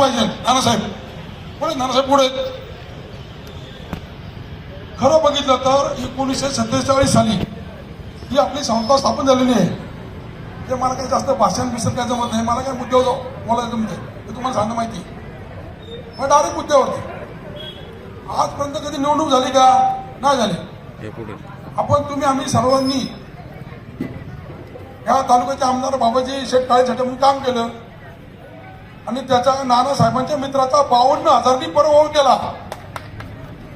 पाहिजे. नानासाहेब. पुढे नानासाहेब पुढे खरं बघितलं तर एकोणीसशे सत्तेचाळीस साली ही आपली संस्था स्थापन झालेली आहे. ते मला काही जास्त भाषण बिषण काय जमत नाही. मला काही मुद्द्यावर जाऊ- बोलायचं जमत नाही हे तुम्हाला सांगणं माहिती मग डायरेक्ट मुद्द्यावरती. आजपर्यंत कधी निवडणूक झाली का? नाही झाली. हे आपण तुम्ही आम्ही सर्वांनी या तालुक्याचे आमदार बाबाजी शेठ काळेसाठी म्हणून काम केलं. आणि त्याच्या नानासाहेबांच्या मित्राचा बावन्न हजारांनी पराभव केला.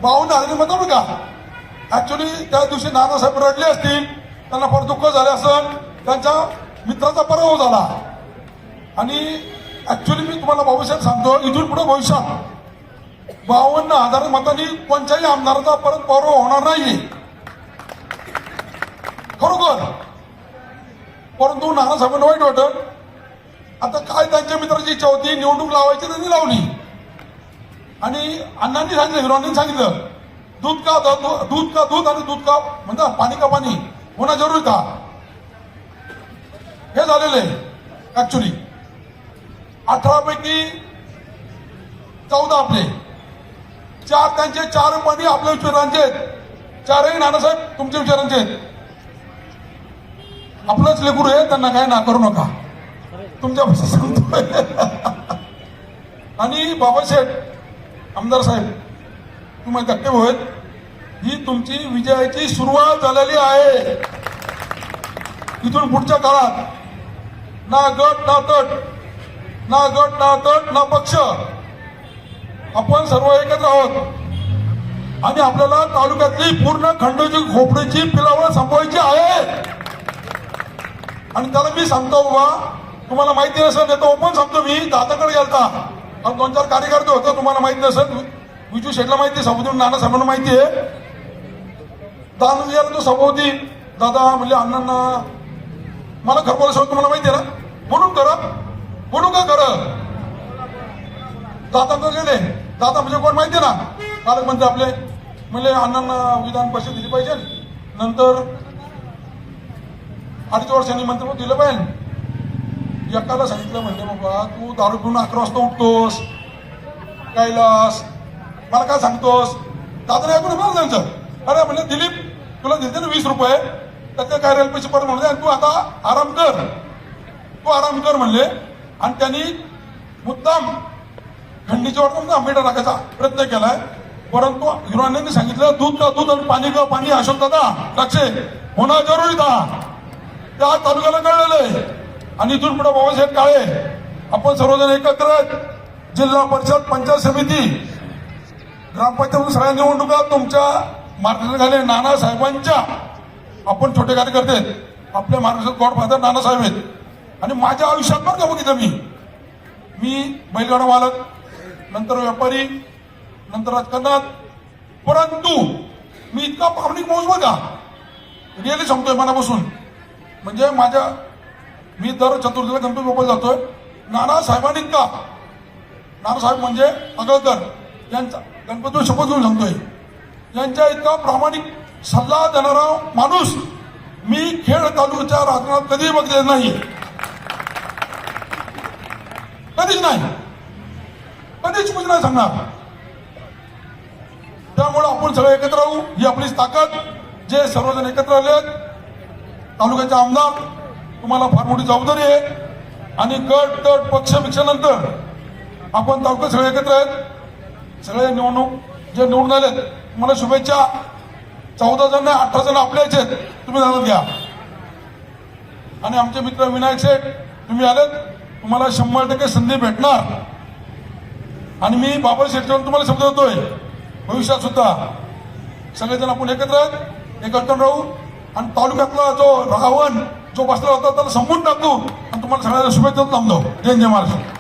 बावन्न हजारनी म्हणतो का ऍक्च्युली त्या दिवशी नानासाहेब रडले असतील त्यांना फार दुःख झाले असेल त्यांच्या मित्राचा पराभव झाला. आणि ऍक्च्युली मी तुम्हाला बाबासाहेब सांगतो इथून पुढे भविष्यात बावन्न हजार मतांनी कोणत्याही आमदाराचा परत पराभव होणार नाही खरोखर. परंतु नानासाहेबांना वाईट वाटत आता काय त्यांच्या मित्राची इच्छा होती? निवडणूक लावायची त्यांनी लावली. आणि अण्णांनी सांगितलं हिरोनी सांगितलं दूध का दूध का दूध आणि दूध का म्हणतात पाणी का पाणी? होणं जरुरी का? हे झालेलं आहे ऍक्च्युली अठरा पैकी चौदा आपले. चार त्यांचे चार पाणी आपल्या विचारांचे आहेत. चारही नानासाहेब तुमच्या विचारांचे आहेत. आपलंच लेकरू आहे त्यांना काय ना करू नका. तुमच्या सांगतोय आणि बाबासाहेब आमदार साहेब तुम्ही धक्के होत ही तुमची विजयाची सुरुवात झालेली आहे. इथून पुढच्या काळात ना गट ना तट ना गट ना तट ना पक्ष. आपण सर्व एकत्र आहोत. आणि आपल्याला तालुक्यातली पूर्ण खंडोची खोपडीची पिलावळ संपवायची आहे. आणि त्याला मी सांगतो बाबा तुम्हाला माहिती नसेल तर ओपन सांगतो मी दादाकडे गेलता. आणि दोन चार कार्यकर्ते होते तुम्हाला माहिती नसेल. विजू शेटला माहिती आहे नाना साहेबांना माहिती आहे. दादा गेला तो दादा म्हणजे अण्णांना मला खरं बोलायचं तुम्हाला माहिती आहे ना? म्हणून करा. म्हणून का करा दादा तर गेले. दादा म्हणजे कोण माहिती आहे ना? पालकमंत्री आपले. म्हणजे अण्णांना विधान परिषद दिली पाहिजे. नंतर अडीच वर्षांनी मंत्रिपद दिलं पाहिजे. एकाला सांगितलं म्हणजे बाबा तू दारू पिऊन अकरा वाजता उठतोस कैलास मला काय सांगतोस? दादा ऐकून मला त्यांचं. अरे म्हणजे दिलीप तुला दिलते ना वीस रुपये त्याचे काय रेल पैसे परत म्हणले आणि तू आता आराम कर. तू आराम कर म्हणले. आणि त्यांनी मुद्दाम खंडीच्या वाटून आंबेडा टाकायचा प्रयत्न केलाय. परंतु हिरोने सांगितलं दूध का दूध आणि पाणी का पाणी अशोक दादा लक्ष होणं जरुरी था. त्या तालुक्याला कळलेलं आहे. आणि इथून पुढे बाबासाहेब काळे आपण सर्वजण एकत्र जिल्हा परिषद पंचायत समिती ग्रामपंचायत सगळ्या निवडणुका तुमच्या मार्गदर्शनाखाली नाना साहेबांच्या आपण छोटे कार्यकर्ते आहेत. आपल्या मार्गदर्शक गॉडफादर नानासाहेब आहेत. आणि माझ्या आयुष्यात पण का बघितलं मी? मी बैलगाडा मालक नंतर व्यापारी नंतर राजकारणात. परंतु मी इतका भावनिक माणूस बघा. रिअली सांगतोय मनापासून. म्हणजे माझ्या मी दर चतुर्थीला गणपती बाप्पा जातोय. नाना साहेबांनी नानासाहेब म्हणजे अगळकर यांचा गणपती शपथ घेऊन सांगतोय. यांच्या इतका प्रामाणिक सल्ला देणारा माणूस मी खेड तालुक्याच्या राजकारणात कधीही बघले नाही कधीच नाही. कधीच कुठे नाही सांगणार. त्यामुळे आपण सगळे एकत्र राहू. ही आपलीच ताकद. जे सर्वजण एकत्र आले आहेत तालुक्याचे आमदार तुम्हाला फार मोठी जबाबदारी आहे. आणि गट तट पक्ष नंतर आपण तालुका सगळे एकत्र आहेत. सगळे निवडणूक जे निवडून आलेत तुम्हाला शुभेच्छा. चौदा जण नाही अठरा जण आपल्याच आहेत. तुम्ही जाणून घ्या. आणि आमचे मित्र विनायक शेठ तुम्ही आलेत. तुम्हाला शंभर टक्के संधी भेटणार. आणि मी बाबा शेठच्या तुम्हाला शब्द देतोय. भविष्यात सुद्धा. सगळेजण आपण एकत्र आहेत. एकत्र राहू. आणि तालुक्यातला जो रावण जो बसला होता त्याला संपून टाकतो. आणि तुम्हाला सगळ्यांना शुभेच्छा थांबतो. जय जय महाराष्ट्र.